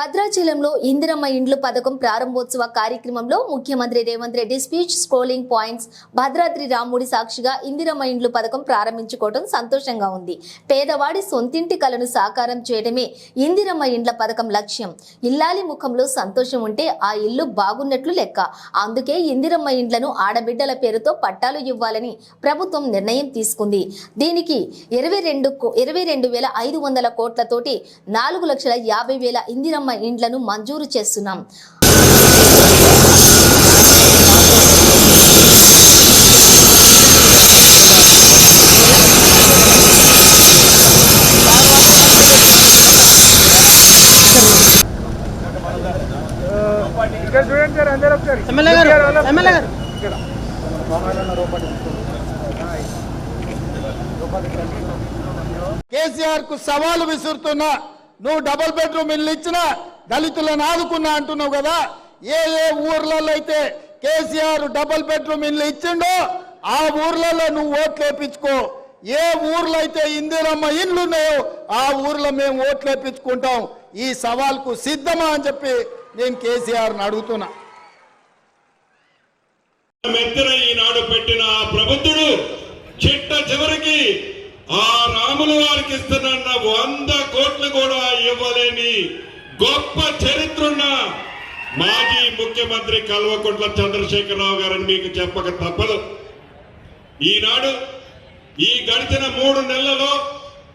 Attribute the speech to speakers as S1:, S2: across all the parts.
S1: భద్రాచలంలో ఇందిరమ్మ ఇండ్లు పథకం ప్రారంభోత్సవ కార్యక్రమంలో ముఖ్యమంత్రి Revanth Reddy speech scrolling points. Bhadradri రాముడి సాక్షిగా ఇందిరమ్మ ఇండ్లు పథకం ప్రారంభించుకోవడం సంతోషంగా ఉంది. పేదవాడి సొంతింటి కలను సాకారం చేయడమే ఇందిరమ్మ ఇండ్ల పథకం లక్ష్యం. ఇల్లాలి ముఖంలో సంతోషం ఉంటే ఆ ఇల్లు బాగున్నట్లు లెక్క. అందుకే ఇందిరమ్మ ఇండ్లను ఆడబిడ్డల పేరుతో పట్టాలు ఇవ్వాలని ప్రభుత్వం నిర్ణయం తీసుకుంది. దీనికి ఇరవై రెండు ఇరవై రెండు వేల ఐదు వందల కోట్లతోటి నాలుగు లక్షల యాభై వేల ఇందిరమ్మ ఇండ్లను మంజూరు చేస్తున్నాం
S2: ఇక్కడ చూడండి సార్ అందరూ ఒకసారి
S3: ఎమ్మెల్యే గారు
S2: ఇక్కడ వాళ్ళ-
S3: ఎమ్మెల్యే గారు
S2: ఇక్కడ.
S4: కేసీఆర్కు సవాలు విసురుతున్నా నువ్వు డబుల్ బెడ్రూమ్ ఇల్లు ఇచ్చినా దళితులను ఆదుకున్నా అంటున్నావు కదా. ఏ ఏ ఊర్లలో అయితే కేసీఆర్ డబుల్ బెడ్రూమ్ ఇల్లు ఇచ్చిండో ఆ ఊర్లలో నువ్వు ఓట్లు వేపించుకో. ఏ ఊర్లో అయితే ఇందిరమ్మ ఇండ్లు ఉన్నాయో ఆ ఊర్లో మేము ఓట్లు వేపించుకుంటాం. ఈ సవాల్కు సిద్ధమా అని చెప్పి నేను కేసీఆర్ని అడుగుతున్నా.
S5: మెత్తన ఈనాడు పెట్టిన ఆ ప్రబుద్ధుడు చిట్ట చివరికి ఆ రాములు వారికి ఇస్తున్న వంద ఓట్లు కూడా ఇవ్వలేని గొప్ప చరిత్రున్న మాజీ ముఖ్యమంత్రి కల్వకుంట్ల చంద్రశేఖరరావు గారని మీకు చెప్పక తప్పదు. ఈనాడు ఈ గడిచిన మూడు నెలలలో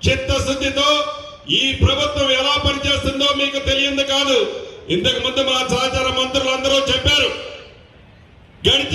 S5: చిత్తశుద్ధితో ఈ ప్రభుత్వం ఎలా పనిచేస్తుందో మీకు తెలియదు కాదు. ఇంతకు ముందు మా సహచార మంత్రులు అందరూ చెప్పారు. గడిచిన